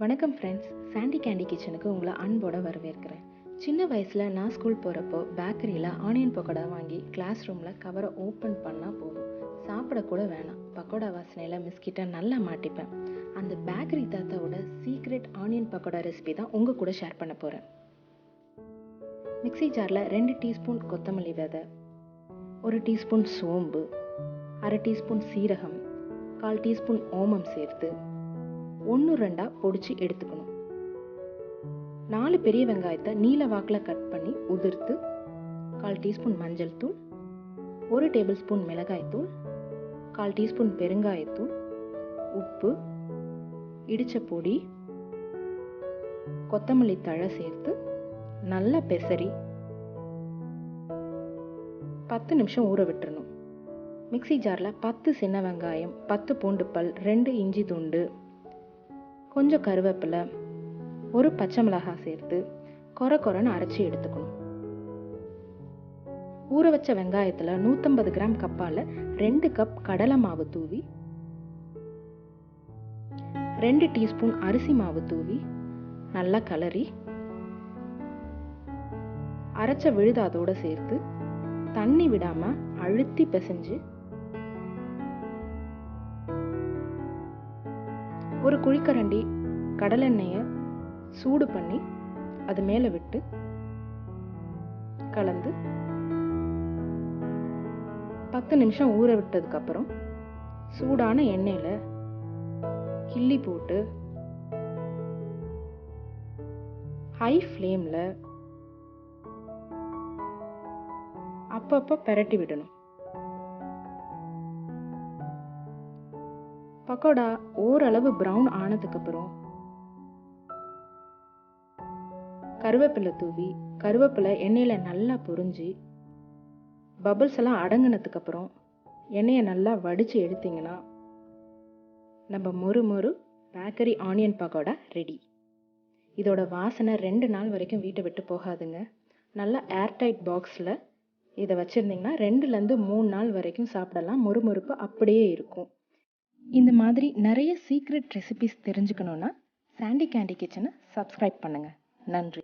வணக்கம் friends Sandy Candy கிச்சனுக்கு உங்களை அன்போட வரவேற்கிறேன். சின்ன வயசில் நான் ஸ்கூல் போகிறப்போ பேக்கரியில் ஆனியன் பக்கோடா வாங்கி கிளாஸ் ரூமில் கவரை ஓப்பன் பண்ணால் போதும். சாப்பிடக்கூட வேணாம். பக்கோடா வாசனையில் மிஸ்கிட்ட நல்லா மாட்டிப்பேன். அந்த பேக்கரி தாத்தாவோட சீக்ரெட் ஆனியன் பக்கோடா ரெசிபி தான் உங்கள் கூட ஷேர் பண்ண போகிறேன் மிக்ஸி ஜாரில் ரெண்டு டீஸ்பூன் கொத்தமல்லி விதை ஒரு டீஸ்பூன் சோம்பு அரை டீஸ்பூன் சீரகம் கால் டீஸ்பூன் ஓமம் சேர்த்து ஒன்று ரெண்டாக பொடிச்சு எடுத்துக்கணும். நாலு பெரிய வெங்காயத்தை நீல வாக்கில் கட் பண்ணி உதிர்த்து கால் டீஸ்பூன் மஞ்சள் தூள் ஒரு டேபிள் ஸ்பூன் மிளகாய்த்தூள் கால் டீஸ்பூன் பெருங்காயத்தூள் உப்பு இடிச்ச பொடி கொத்தமல்லி தழை சேர்த்து நல்லா பெசரி பத்து நிமிஷம் ஊற விட்டுறணும். மிக்ஸி ஜாரில் பத்து சின்ன வெங்காயம் பத்து பூண்டு பல் ரெண்டு இஞ்சி துண்டு கொஞ்சம் கருவேப்பிலை ஒரு பச்சை மிளகாய் சேர்த்து கொர கொரன்னு அரைச்சி எடுத்துக்கணும். ஊற வச்ச வெங்காயத்தில் நூற்றம்பது கிராம் கப்பால் ரெண்டு கப் கடலை மாவு தூவி ரெண்டு டீஸ்பூன் அரிசி மாவு தூவி நல்லா கலரி அரைச்ச விழுது அதோடு சேர்த்து தண்ணி விடாமல் அழுத்தி பிசைஞ்சு ஒரு குழிக்கரண்டி கடலெண்ணெயை சூடு பண்ணி அது மேலே விட்டு கலந்து பத்து நிமிஷம் ஊற விட்டதுக்கப்புறம் சூடான எண்ணெயில் கிள்ளி போட்டு ஹை ஃப்ளேமில் அப்பப்போ பெரட்டி விடணும். பக்கோடா ஓரளவு ப்ரௌன் ஆனதுக்கப்புறம் கருவேப்பிலை தூவி கருவேப்பிலை எண்ணெயில் நல்லா பொரிஞ்சு பபுள்ஸ் எல்லாம் அடங்கினதுக்கப்புறம் எண்ணெயை நல்லா வடித்து எடுத்தீங்கன்னா நம்ம மொறு மொறு பேக்கரி ஆனியன் பக்கோடா ரெடி இதோட வாசனை ரெண்டு நாள் வரைக்கும் வீட்டை விட்டு போகாதுங்க. நல்லா ஏர்டைட் பாக்ஸில் இதை வச்சுருந்தீங்கன்னா ரெண்டுலேருந்து மூணு நாள் வரைக்கும் சாப்பிடலாம். மொறுமொறுப்பு அப்படியே இருக்கும். இந்த மாதிரி நிறைய சீக்ரெட் ரெசிபிஸ் தெரிஞ்சுக்கணுன்னா சாண்டி கேண்டி கிச்சனை சப்ஸ்கிரைப் பண்ணுங்கள் நன்றி.